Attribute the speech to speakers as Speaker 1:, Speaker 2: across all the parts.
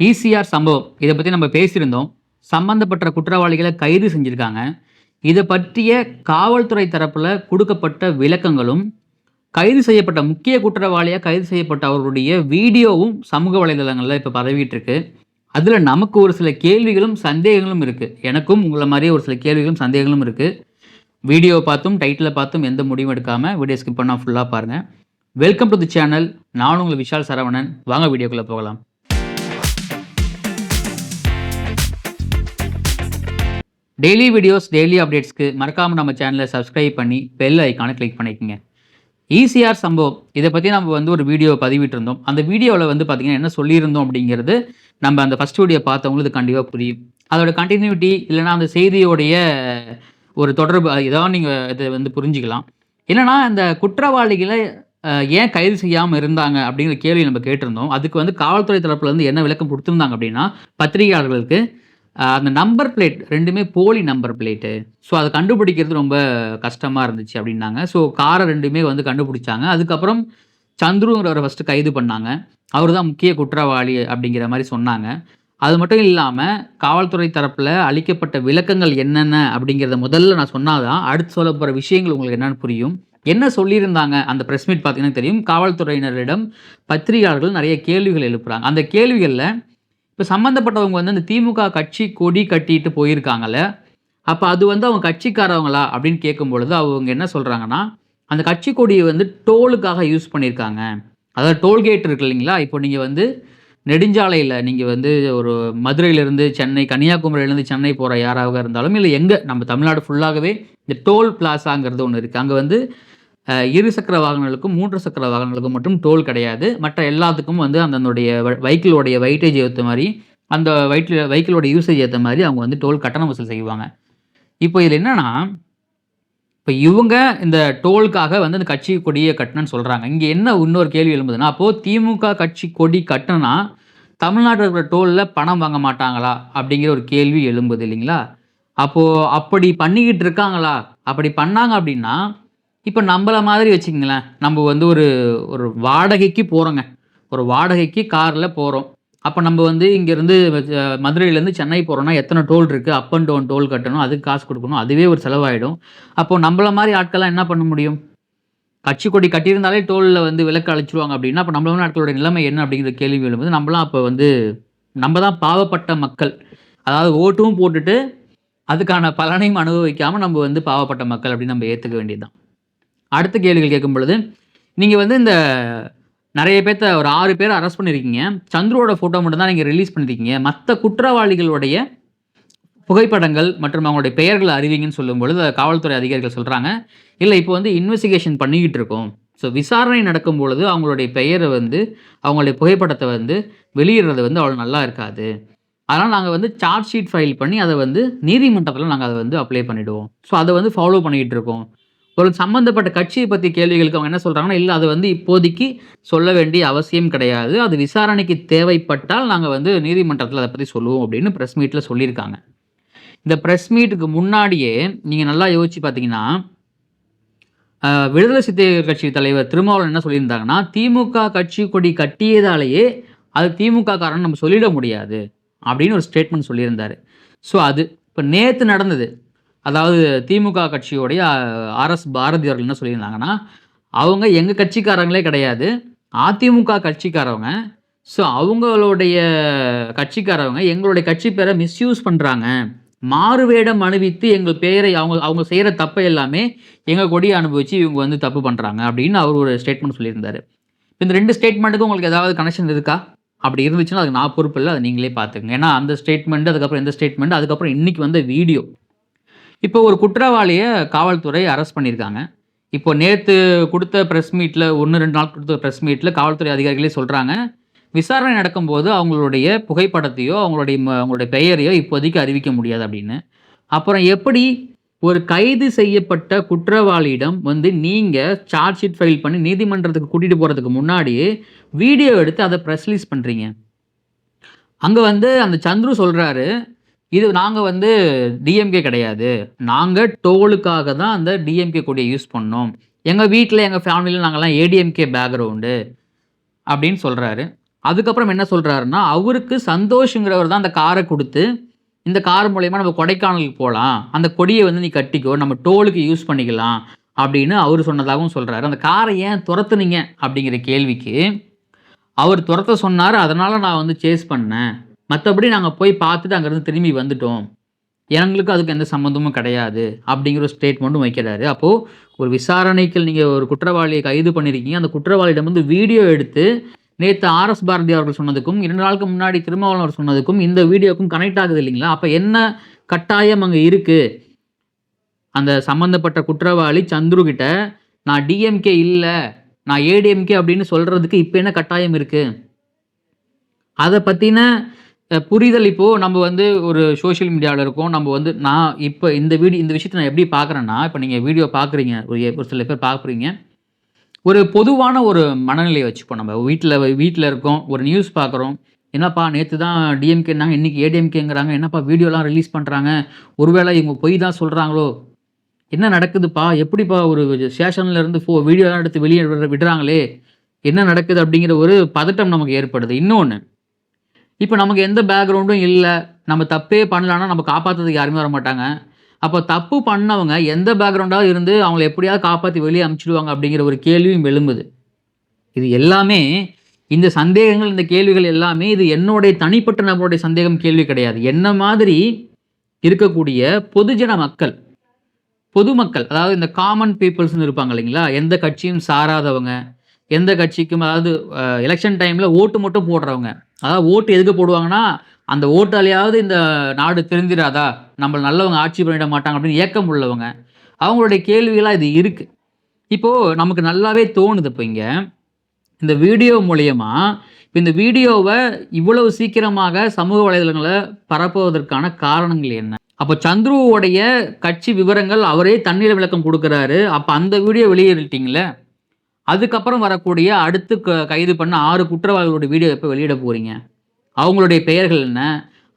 Speaker 1: ECR சம்பவம். இதை பற்றி நம்ம பேசியிருந்தோம். சம்பந்தப்பட்ட குற்றவாளிகளை கைது செஞ்சுருக்காங்க. இதை பற்றிய காவல்துறை தரப்பில் கொடுக்கப்பட்ட விளக்கங்களும் கைது செய்யப்பட்ட முக்கிய குற்றவாளியாக கைது செய்யப்பட்ட அவருடைய வீடியோவும் சமூக வலைதளங்களில் இப்போ பரவிட்டு இருக்கு அதில் நமக்கு ஒரு சில கேள்விகளும் சந்தேகங்களும் இருக்குது எனக்கும் உங்களை மாதிரியே ஒரு சில கேள்விகளும் சந்தேகங்களும் இருக்குது வீடியோ பார்த்தும் டைட்டில் பார்த்தும் எந்த முடிவும் எடுக்காமல் வீடியோ ஸ்கிப் பண்ணால் ஃபுல்லாக பாருங்கள் வெல்கம் டு தி சேனல் நான் உங்கள் விஷால் சரவணன். வாங்க வீடியோக்குள்ளே போகலாம். டெய்லி வீடியோஸ் டெய்லி அப்டேட்ஸ்க்கு மறக்காமல் நம்ம சேனலை சப்ஸ்கிரைப் பண்ணி பெல் ஐக்கானை கிளிக் பண்ணிக்கோங்க. ஈசிஆர் சம்பவம் இதை பற்றி நம்ம வந்து ஒரு வீடியோ பதிவிட்டிருந்தோம். அந்த வீடியோவில் வந்து பார்த்திங்கன்னா என்ன சொல்லியிருந்தோம் அப்படிங்கிறது நம்ம அந்த ஃபஸ்ட் வீடியோ பார்த்தவங்களுக்கு கண்டிப்பாக புரியும். அதோட கண்டினியூட்டி இல்லைனா அந்த செய்தியோடைய ஒரு தொடர்பு இதான் நீங்கள் இதை வந்து புரிஞ்சுக்கலாம். என்னன்னா அந்த குற்றவாளிகளை ஏன் கைது செய்யாமல் இருந்தாங்க அப்படிங்கிற கேள்வி நம்ம கேட்டிருந்தோம். அதுக்கு வந்து காவல்துறை தரப்புலேருந்து என்ன விளக்கம் கொடுத்துருந்தாங்க அப்படின்னா பத்திரிகையாளர்களுக்கு அந்த நம்பர் பிளேட் ரெண்டுமே போலி நம்பர் பிளேட்டு ஸோ அதை கண்டுபிடிக்கிறது ரொம்ப கஷ்டமாக இருந்துச்சு அப்படின்னாங்க. ஸோ காரை ரெண்டுமே வந்து கண்டுபிடிச்சாங்க. அதுக்கப்புறம் சந்துருங்கிறவரை ஃபஸ்ட்டு கைது பண்ணாங்க. அவர் தான் முக்கிய குற்றவாளி அப்படிங்கிற மாதிரி சொன்னாங்க. அது மட்டும் இல்லாமல் காவல்துறை தரப்பில் அளிக்கப்பட்ட விளக்கங்கள் என்னென்ன அப்படிங்கிறத முதல்ல நான் சொன்னாதான் அடுத்து சொல்ல போகிற விஷயங்கள் உங்களுக்கு என்னென்னு புரியும். என்ன சொல்லியிருந்தாங்க? அந்த ப்ரெஸ் மீட் பார்த்தீங்கன்னா தெரியும். காவல்துறையினரிடம் பத்திரிகையாளர்கள் நிறைய கேள்விகள் எழுப்புறாங்க. அந்த கேள்விகளில் இப்போ சம்மந்தப்பட்டவங்க வந்து அந்த திமுக கட்சி கொடி கட்டிட்டு போயிருக்காங்கல்ல அப்போ அது வந்து அவங்க கட்சிக்காரவங்களா அப்படின்னு கேட்கும் பொழுது அவங்க என்ன சொல்கிறாங்கன்னா அந்த கட்சி கொடியை வந்து டோலுக்காக யூஸ் பண்ணியிருக்காங்க. அதாவது டோல்கேட் இருக்கு இல்லைங்களா? இப்போ நீங்கள் வந்து நெடுஞ்சாலையில் நீங்கள் வந்து ஒரு மதுரையிலேருந்து சென்னை கன்னியாகுமரியிலேருந்து சென்னை போகிற யாராக இருந்தாலும் இல்லை எங்கே நம்ம தமிழ்நாடு ஃபுல்லாகவே இந்த டோல் பிளாசாங்கிறது ஒன்று இருக்குது அங்கே வந்து இரு சக்கர வாகனங்களுக்கும் மூன்று சக்கர வாகனங்களுக்கும் மட்டும் டோல் கிடையாது. மற்ற எல்லாத்துக்கும் வந்து அந்தனுடைய வெஹிக்கிளோடைய வெயிட்டேஜ் ஏற்ற மாதிரி அந்த வெயிட்டில் வெஹிக்கிளோட யூசேஜ் ஏற்ற மாதிரி அவங்க வந்து டோல் கட்டணம் வசூல் செய்வாங்க. இப்போ இதில் என்னென்னா இப்போ இவங்க இந்த டோலுக்காக வந்து அந்த கட்சி கொடியை கட்டணும்னு சொல்கிறாங்க இங்கே என்ன இன்னொரு கேள்வி எழும்புதுன்னா அப்போது திமுக கட்சி கொடி கட்டணும்னா தமிழ்நாட்டில் இருக்கிற டோலில் பணம் வாங்க மாட்டாங்களா? அப்படிங்கிற ஒரு கேள்வி எழும்புது இல்லைங்களா? அப்போது அப்படி பண்ணிக்கிட்டு இருக்காங்களா? அப்படி பண்ணாங்க அப்படின்னா இப்போ நம்மள மாதிரி வச்சுக்கங்களேன். நம்ம வந்து ஒரு ஒரு வாடகைக்கு போகிறோங்க ஒரு வாடகைக்கு காரில் போகிறோம் அப்போ நம்ம வந்து இங்கேருந்து மதுரையிலேருந்து சென்னை போகிறோம்னா எத்தனை டோல் இருக்குது அப் அண்ட் டவுன் டோல் கட்டணும் அதுக்கு காசு கொடுக்கணும் அதுவே ஒரு செலவாயிடும். அப்போ நம்மள மாதிரி ஆட்கள்லாம் என்ன பண்ண முடியும்? கட்சி கொடி கட்டியிருந்தாலே டோலில் வந்து விலக்கு அழைச்சிருவாங்க அப்படின்னா அப்போ நம்மள ஆட்களோட நிலைமை என்ன அப்படிங்கிற கேள்வி எழும்போது. நம்மளாம் அப்போ வந்து நம்ம தான் பாவப்பட்ட மக்கள். அதாவது ஓட்டும் போட்டுட்டு அதுக்கான பலனையும் அனுபவிக்காமல் நம்ம வந்து பாவப்பட்ட மக்கள் அப்படின்னு நம்ம ஏற்றுக்க வேண்டியதுதான். அடுத்த கேள்விகள் கேட்கும் பொழுது நீங்கள் வந்து இந்த நிறைய பேர்த்த ஒரு ஆறு பேர் அரெஸ்ட் பண்ணியிருக்கீங்க சந்துருவோட ஃபோட்டோ மட்டும்தான் நீங்கள் ரிலீஸ் பண்ணியிருக்கீங்க மற்ற குற்றவாளிகளுடைய புகைப்படங்கள் மற்றும் அவங்களுடைய பெயர்களை அறிவிங்கன்னு சொல்லும் பொழுது காவல்துறை அதிகாரிகள் சொல்கிறாங்க இல்லை இப்போ வந்து இன்வெஸ்டிகேஷன் பண்ணிக்கிட்டு இருக்கோம். ஸோ விசாரணை நடக்கும் பொழுது அவங்களுடைய பெயரை வந்து அவங்களுடைய புகைப்படத்தை வந்து வெளியிடுறது வந்து அவ்வளோ நல்லா இருக்காது. அதனால் நாங்கள் வந்து சார்ஜ் ஷீட் ஃபைல் பண்ணி அதை வந்து நீதிமன்றத்தில் நாங்கள் அதை வந்து அப்ளை பண்ணிவிடுவோம் ஸோ அதை வந்து ஃபாலோ பண்ணிக்கிட்டு இருக்கோம். ஒரு சம்மந்தப்பட்ட கட்சியை பற்றி கேள்விகளுக்கு அவங்க என்ன சொல்கிறாங்கன்னா இல்லை அது வந்து இப்போதைக்கு சொல்ல வேண்டிய அவசியம் கிடையாது. அது விசாரணைக்கு தேவைப்பட்டால் நாங்கள் வந்து நீதிமன்றத்தில் அதை பற்றி சொல்லுவோம் அப்படின்னு ப்ரெஸ் மீட்டில் சொல்லியிருக்காங்க. இந்த ப்ரெஸ் மீட்டுக்கு முன்னாடியே நீங்கள் நல்லா யோசிச்சு பார்த்தீங்கன்னா விடுதலை சிறுத்தைகள் கட்சி தலைவர் திருமாவளவன் என்ன சொல்லியிருந்தாங்கன்னா திமுக கட்சி கொடி கட்டியதாலேயே அது திமுக காரன் நம்ம சொல்லிட முடியாது அப்படின்னு ஒரு ஸ்டேட்மெண்ட் சொல்லியிருந்தார். ஸோ அது இப்போ நேற்று நடந்தது. அதாவது திமுக கட்சியோடைய ஆர்எஸ் பாரதி அவர்கள் என்ன சொல்லியிருந்தாங்கன்னா அவங்க எங்கள் கட்சிக்காரங்களே கிடையாது அதிமுக கட்சிக்காரவங்க. ஸோ அவங்களுடைய கட்சிக்காரவங்க எங்களுடைய கட்சி பேரை மிஸ்யூஸ் பண்ணுறாங்க மாறுவேடம் அணிவித்து எங்கள் பெயரை அவங்க அவங்க செய்கிற தப்பை எல்லாமே எங்கள் கொடியை அனுபவித்து இவங்க வந்து தப்பு பண்ணுறாங்க அப்படின்னு அவர் ஒரு ஸ்டேட்மெண்ட் சொல்லியிருந்தாரு. இந்த ரெண்டு ஸ்டேட்மெண்ட்டுக்கும் உங்களுக்கு ஏதாவது கனெக்ஷன் இருக்கா? அப்படி இருந்துச்சுன்னா அதுக்கு நான் பொறுப்பு இல்லை அதை நீங்களே பார்த்துங்க ஏன்னா அந்த ஸ்டேட்மெண்ட் அதுக்கப்புறம் இந்த ஸ்டேட்மெண்ட் அதுக்கப்புறம் இன்னைக்கு வந்த வீடியோ இப்போ ஒரு குற்றவாளியை காவல்துறை அரெஸ்ட் பண்ணியிருக்காங்க. இப்போ நேற்று கொடுத்த ப்ரெஸ் மீட்டில் ஒன்று ரெண்டு நாள் கொடுத்த ப்ரெஸ் மீட்டில் காவல்துறை அதிகாரிகளே சொல்கிறாங்க விசாரணை நடக்கும்போது அவங்களுடைய புகைப்படத்தையோ அவங்களுடைய ம- அவங்களுடைய பெயரையோ இப்போதைக்கு அறிவிக்க முடியாது அப்படின்னு. அப்புறம் எப்படி ஒரு கைது செய்யப்பட்ட குற்றவாளியிடம் வந்து நீங்கள் சார்ஜ் ஷீட் ஃபைல் பண்ணி நீதிமன்றத்துக்கு கூட்டிகிட்டு போகிறதுக்கு முன்னாடியே வீடியோ எடுத்து அதை ப்ரெஸ் ரிலீஸ் பண்ணுறீங்க அங்கே வந்து அந்த சந்துரு சொல்கிறாரு இது நாங்கள் வந்து டிஎம்கே கிடையாது. நாங்கள் டோலுக்காக தான் அந்த டிஎம்கே கொடியை யூஸ் பண்ணோம். எங்கள் வீட்டில் எங்கள் ஃபேமிலியில் நாங்கள்லாம் ஏடிஎம்கே பேக்ரவுண்டு அப்படின்னு சொல்கிறாரு அதுக்கப்புறம் என்ன சொல்கிறாருன்னா அவருக்கு சந்தோஷங்கிறவர் தான் அந்த காரை கொடுத்து இந்த கார் மூலயமா நம்ம கொடைக்கானலுக்கு போகலாம் அந்த கொடியை வந்து நீ கட்டிக்கோ நம்ம டோலுக்கு யூஸ் பண்ணிக்கலாம் அப்படின்னு அவர் சொன்னதாகவும் சொல்கிறாரு அந்த காரை ஏன் துரத்துனீங்க அப்படிங்கிற கேள்விக்கு அவர் துரத்த சொன்னார். அதனால் நான் வந்து சேஸ் பண்ணேன். மற்றபடி நாங்கள் போய் பார்த்துட்டு அங்கேருந்து திரும்பி வந்துட்டோம். எங்களுக்கு அதுக்கு எந்த சம்மந்தமும் கிடையாது அப்படிங்கிற ஒரு ஸ்டேட்மெண்ட்டும் வைக்கிறாரு. அப்போது ஒரு விசாரணைக்கு நீங்கள் ஒரு குற்றவாளியை கைது பண்ணியிருக்கீங்க அந்த குற்றவாளியிடம் வந்து வீடியோ எடுத்து நேற்று ஆர்எஸ் பாரதி அவர்கள் சொன்னதுக்கும் இரண்டு நாளுக்கு முன்னாடி திருமாவளவன் அவர் சொன்னதுக்கும் இந்த வீடியோக்கும் கனெக்ட் ஆகுது இல்லைங்களா? அப்போ என்ன கட்டாயம் அங்கே இருக்குது அந்த சம்மந்தப்பட்ட குற்றவாளி சந்துரு கிட்ட நான் டிஎம்கே இல்லை நான் ஏடிஎம்கே அப்படின்னு சொல்கிறதுக்கு இப்போ என்ன கட்டாயம் இருக்குது அதை பற்றின புரிதல் இப்போது நம்ம வந்து ஒரு சோஷியல் மீடியாவில் இருக்கோம். நம்ம வந்து நான் இப்போ இந்த வீடியோ இந்த விஷயத்தை நான் எப்படி பார்க்குறேன்னா இப்போ நீங்கள் வீடியோ பார்க்குறீங்க ஒரு ஒரு சில பேர் பார்க்குறீங்க ஒரு பொதுவான ஒரு மனநிலையை வச்சுப்போம் நம்ம. வீட்டில் வீட்டில் இருக்கோம் ஒரு நியூஸ் பார்க்குறோம் என்னப்பா நேற்று தான் டிஎம்கேனாங்க இன்றைக்கி ஏடிஎம்கேங்கிறாங்க என்னப்பா வீடியோலாம் ரிலீஸ் பண்ணுறாங்க ஒருவேளை இவங்க பொய் தான் சொல்கிறாங்களோ என்ன நடக்குதுப்பா? எப்படிப்பா ஒரு ஸ்டேஷன்லேருந்து ஃபோ வீடியோலாம் எடுத்து வெளியே விடுற- விடுறாங்களே? என்ன நடக்குது அப்படிங்கிற ஒரு பதட்டம் நமக்கு ஏற்படுது. இன்னொன்று இப்போ நமக்கு எந்த பேக்ரவுண்டும் இல்லை. நம்ம தப்பே பண்ணலான்னா நம்ம காப்பாற்றுறதுக்கு யாருமே வர மாட்டாங்க அப்போ தப்பு பண்ணவங்க எந்த பேக்ரவுண்டாக இருந்து அவங்கள எப்படியாவது காப்பாற்றி வெளியே அமுச்சிடுவாங்க அப்படிங்கிற ஒரு கேள்வியும் எழும்புது. இது எல்லாமே இந்த சந்தேகங்கள் இந்த கேள்விகள் எல்லாமே இது என்னுடைய தனிப்பட்ட நபருடைய சந்தேகம் கேள்வி கிடையாது. என்ன மாதிரி இருக்கக்கூடிய பொதுஜன மக்கள் பொதுமக்கள் அதாவது இந்த காமன் பீப்புள்ஸ்னு இருப்பாங்க இல்லைங்களா? எந்த கட்சியும் சாராதவங்க எந்த கட்சிக்கும் அதாவது எலெக்ஷன் டைமில் ஓட்டு மட்டும் போடுறவங்க. அதாவது ஓட்டு எதுக்கு போடுவாங்கன்னா அந்த ஓட்டாலேயாவது இந்த நாடு தெரிஞ்சிடாதா நம்ம நல்லவங்க ஆட்சி பண்ணிட மாட்டாங்க அப்படின்னு ஏக்கம் உள்ளவங்க. அவங்களுடைய கேள்விகளாக இது இருக்குது இப்போது நமக்கு நல்லாவே தோணுது இப்போ இங்கே. இந்த வீடியோ மூலயமா இப்போ இந்த வீடியோவை இவ்வளவு சீக்கிரமாக சமூக வலைதளங்களை பரப்புவதற்கான காரணங்கள் என்ன? அப்போ சந்துருவோடைய கட்சி விவரங்கள் அவரே தண்ணீர் விளக்கம் கொடுக்குறாரு. அப்போ அந்த வீடியோ வெளியிட்டீங்களே அதுக்கப்புறம் வரக்கூடிய அடுத்து க- கைது பண்ண ஆறு குற்றவாளிகளோட வீடியோ எப்போ வெளியிட போகிறீங்க அவங்களுடைய பெயர்கள் என்ன?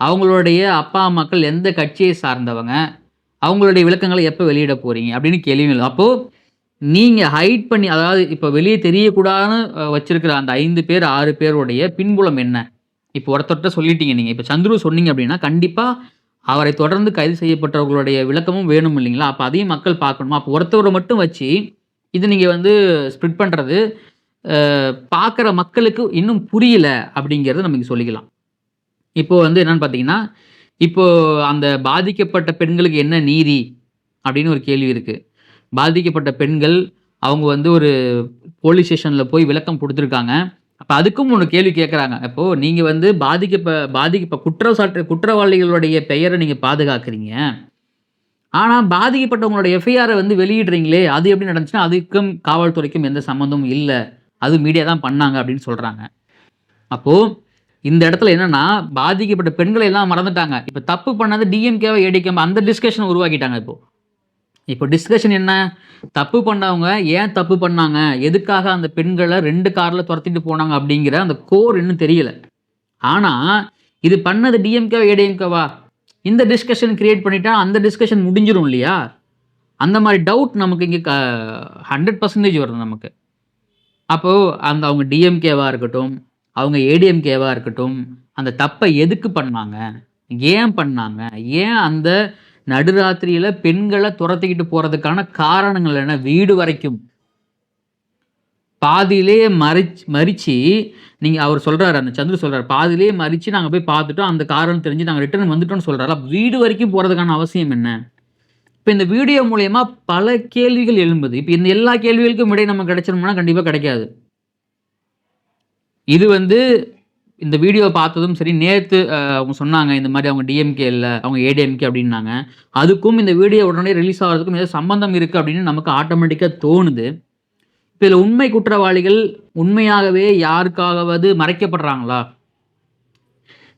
Speaker 1: அவங்களுடைய அப்பா அம்மாக்கள் எந்த கட்சியை சார்ந்தவங்க? அவங்களுடைய விளக்கங்களை எப்போ வெளியிட போகிறீங்க அப்படின்னு கேள்விகள் அப்போது நீங்கள் ஹைட் பண்ணி அதாவது இப்போ வெளியே தெரியக்கூடாதுன்னு வச்சுருக்கிற அந்த ஐந்து பேர் ஆறு பேருடைய பின்புலம் என்ன? இப்போ ஒருத்தர்கிட்ட சொல்லிட்டீங்க நீங்கள் இப்போ சந்துரு சொன்னீங்க அப்படின்னா கண்டிப்பாக அவரை தொடர்ந்து கைது செய்யப்பட்டவர்களுடைய விளக்கமும் வேணும் இல்லைங்களா? அப்போ அதையும் மக்கள் பார்க்கணுமா. அப்போ ஒருத்தவரை மட்டும் வச்சு இது நீங்கள் வந்து ஸ்ப்ரிட் பண்ணுறது பார்க்குற மக்களுக்கு இன்னும் புரியல அப்படிங்கிறத நமக்கு சொல்லிக்கலாம். இப்போது வந்து என்னன்னு பார்த்தீங்கன்னா இப்போ அந்த பாதிக்கப்பட்ட பெண்களுக்கு என்ன நீதி அப்படின்னு ஒரு கேள்வி இருக்குது பாதிக்கப்பட்ட பெண்கள் அவங்க வந்து ஒரு போலீஸ் ஸ்டேஷனில் போய் விளக்கம் கொடுத்துருக்காங்க. அப்போ அதுக்கும் ஒன்று கேள்வி கேட்குறாங்க இப்போது நீங்கள் வந்து பாதிக்கப்ப பாதிக்கப்ப குற்றச்சாட்டு குற்றவாளிகளுடைய பெயரை நீங்கள் பாதுகாக்கிறீங்க. ஆனால் பாதிக்கப்பட்டவங்களோட எஃப்ஐஆரை வந்து வெளியிடுறீங்களே அது எப்படி நடந்துச்சுன்னா அதுக்கும் காவல்துறைக்கும் எந்த சம்மந்தமும் இல்லை. அது மீடியா தான் பண்ணாங்க அப்படின்னு சொல்கிறாங்க அப்போது இந்த இடத்துல என்னென்னா பாதிக்கப்பட்ட பெண்களை எல்லாம் மறந்துட்டாங்க. இப்போ தப்பு பண்ணது டிஎம்கேவை ஏடிஎம் அந்த டிஸ்கஷன் உருவாக்கிட்டாங்க இப்போது இப்போ டிஸ்கஷன் என்ன? தப்பு பண்ணவங்க ஏன் தப்பு பண்ணாங்க? எதுக்காக அந்த பெண்களை ரெண்டு காரில் துரத்திட்டு போனாங்க அப்படிங்கிற அந்த கோர் இன்னும் தெரியல. ஆனால் இது பண்ணது டிஎம்கேவா ஏடிஎம்கேவா இந்த டிஸ்கஷன் க்ரியேட் பண்ணிட்டா அந்த டிஸ்கஷன் முடிஞ்சிடும் இல்லையா? அந்த மாதிரி டவுட் நமக்கு இங்கே க ஹண்ட்ரட் பர்சன்டேஜ் வருது நமக்கு. அப்போது அந்த அவங்க டிஎம்கேவாக இருக்கட்டும் அவங்க ஏடிஎம்கேவாக இருக்கட்டும் அந்த தப்பை எதுக்கு பண்ணாங்க? ஏன் பண்ணாங்க? ஏன் அந்த நடுராத்திரியில் பெண்களை துரத்திக்கிட்டு போகிறதுக்கான காரணங்கள் என்ன? வீடு வரைக்கும். பாதியிலே மறிச்சு மறித்து நீங்கள் அவர் சொல்கிறாரு அந்த சந்திர சொல்கிறார் பாதியிலே மறிச்சு நாங்கள் போய் பார்த்துட்டோம் அந்த காரணம் தெரிஞ்சு நாங்கள் ரிட்டர்ன் வந்துட்டோம்னு சொல்கிறாரு வீடு வரைக்கும் போகிறதுக்கான அவசியம் என்ன? இப்போ இந்த வீடியோ மூலயமா பல கேள்விகள் எழும்புது. இப்போ இந்த எல்லா கேள்விகளுக்கும் விடை நம்ம கிடைச்சிருமோனா கண்டிப்பாக கிடைக்காது. இது வந்து இந்த வீடியோ பார்த்ததும் சரி நேற்று அவங்க சொன்னாங்க இந்த மாதிரி அவங்க டிஎம்கே இல்லை அவங்க ஏடிஎம்கே அப்படின்னாங்க. அதுக்கும் இந்த வீடியோ உடனே ரிலீஸ் ஆகிறதுக்கும் ஏதோ சம்பந்தம் இருக்குது அப்படின்னு நமக்கு ஆட்டோமேட்டிக்காக தோணுது. இதில் உண்மை குற்றவாளிகள் உண்மையாகவே யாருக்காகவது மறைக்கப்படுறாங்களா?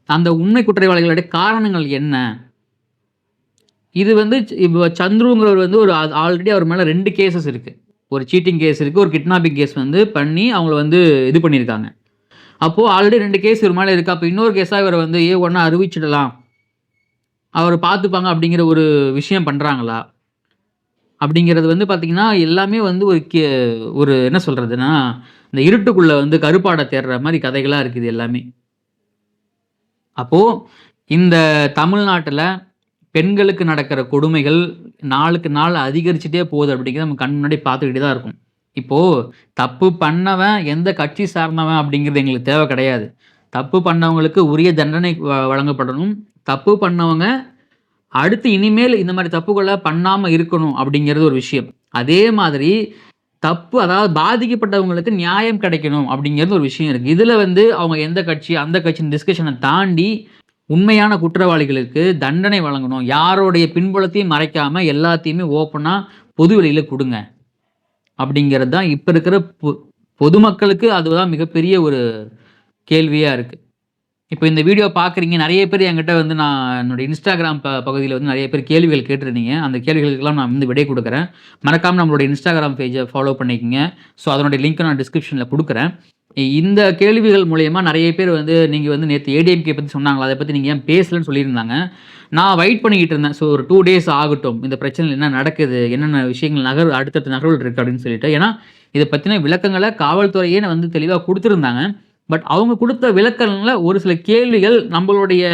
Speaker 1: அந்த உண்மை குற்றவாளிகளுடைய காரணங்கள் என்ன? இது வந்து இப்போ சந்துருங்கிறவர் வந்து ஒரு ஆல்ரெடி அவர் மேலே ரெண்டு கேசஸ் இருக்குது ஒரு சீட்டிங் கேஸ் இருக்குது ஒரு கிட்னாப்பிங் கேஸ் வந்து பண்ணி அவங்கள வந்து இது பண்ணியிருக்காங்க. அப்போது ஆல்ரெடி ரெண்டு கேஸ் இவர் மேலே இருக்குது அப்போ இன்னொரு கேஸாக இவரை வந்து ஏ ஒன்றா அறிவிச்சிடலாம். அவர் பார்த்துப்பாங்க அப்படிங்கிற ஒரு விஷயம் பண்ணுறாங்களா அப்படிங்கிறது வந்து பார்த்திங்கன்னா எல்லாமே வந்து ஒரு கே ஒரு என்ன சொல்கிறதுனா இந்த இருட்டுக்குள்ளே வந்து கருப்பாடை தேடுற மாதிரி கதைகளாக இருக்குது எல்லாமே. அப்போது இந்த தமிழ்நாட்டில் பெண்களுக்கு நடக்கிற கொடுமைகள் நாளுக்கு நாள் அதிகரிச்சுட்டே போகுது அப்படிங்கிறத நம்ம கண் முன்னாடி பார்த்துக்கிட்டே தான் இருக்கும் இப்போது தப்பு பண்ணவன் எந்த கட்சி சார்ந்தவன் அப்படிங்கிறது எங்களுக்கு தேவை கிடையாது. தப்பு பண்ணவங்களுக்கு உரிய தண்டனை வ வழங்கப்படணும். தப்பு பண்ணவங்க அடுத்து இனிமேல் இந்த மாதிரி தப்புகளை பண்ணாமல் இருக்கணும் அப்படிங்கிறது ஒரு விஷயம். அதே மாதிரி தப்பு அதாவது பாதிக்கப்பட்டவங்களுக்கு நியாயம் கிடைக்கணும் அப்படிங்கிறது ஒரு விஷயம் இருக்குது இதில் வந்து அவங்க எந்த கட்சி, அந்த கட்சியின் டிஸ்கஷனை தாண்டி உண்மையான குற்றவாளிகளுக்கு தண்டனை வழங்கணும். யாருடைய பின்புலத்தையும் மறைக்காமல் எல்லாத்தையுமே ஓப்பனாக பொது வெளியில் கொடுங்க அப்படிங்கிறது தான் இப்போ இருக்கிற பொ பொதுமக்களுக்கு அதுதான் மிகப்பெரிய ஒரு கேள்வியாக இருக்குது இப்போ இந்த வீடியோ பார்க்குறீங்க. நிறைய பேர் என்கிட்ட வந்து நான் என்னோடய இன்ஸ்டாகிராம் ப பகுதியில் வந்து நிறைய பேர் கேள்விகள் கேட்டிருந்தீங்க. அந்த கேள்விகளுக்கெல்லாம் நான் வந்து விடை கொடுக்குறேன் மறக்காமல் நம்மளுடைய இன்ஸ்டாகிராம் பேஜை ஃபாலோ பண்ணிக்கங்க. ஸோ அதனுடைய லிங்க்க நான் டிஸ்கிரிப்ஷனில் கொடுக்குறேன் இந்த கேள்விகள் மூலயமா நிறைய பேர் வந்து நீங்கள் வந்து நேற்று ஏடிஎம்கே பற்றி சொன்னாங்களா? அதை பற்றி நீங்கள் ஏன் பேசலன்னு சொல்லியிருந்தாங்க. நான் வெயிட் பண்ணிக்கிட்டு இருந்தேன். ஸோ ஒரு டூ டேஸ் ஆகட்டும். இந்த பிரச்சனையில் என்ன நடக்குது? என்னென்ன விஷயங்கள் நகர் அடுத்தடுத்த நகர்வுகள் இருக்குது அப்படின்னு சொல்லிட்டு. ஏன்னா இதை பற்றின விளக்கங்களை காவல்துறையே வந்து தெளிவாக கொடுத்துருந்தாங்க பட் அவங்க கொடுத்த விளக்கங்கள்ல ஒரு சில கேள்விகள் நம்மளுடைய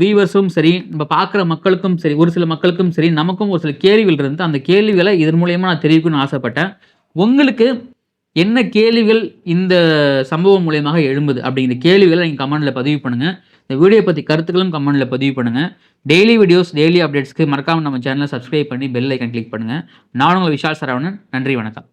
Speaker 1: வியூவர்ஸும் சரி, நம்ம பார்க்குற மக்களுக்கும் சரி, ஒரு சில மக்களுக்கும் சரி, நமக்கும் ஒரு சில கேள்விகள் இருந்து அந்த கேள்விகளை இதன் மூலயமா நான் தெரிவிக்கணும்னு ஆசைப்பட்டேன். உங்களுக்கு என்ன கேள்விகள் இந்த சம்பவம் மூலியமாக எழும்புது? அப்படிங்கிற கேள்விகளை நீங்கள் கமெண்டில் பதிவு பண்ணுங்கள் இந்த வீடியோ பற்றி கருத்துக்களும் கமெண்டில் பதிவு பண்ணுங்கள் டெய்லி வீடியோஸ், டெய்லி அப்டேட்ஸ்க்கு மறக்காமல் நம்ம சேனலை சப்ஸ்கிரைப் பண்ணி பெல் ஐக்கன் கிளிக் பண்ணுங்கள் நான் உங்கள் விஷால் சரவணன். நன்றி, வணக்கம்.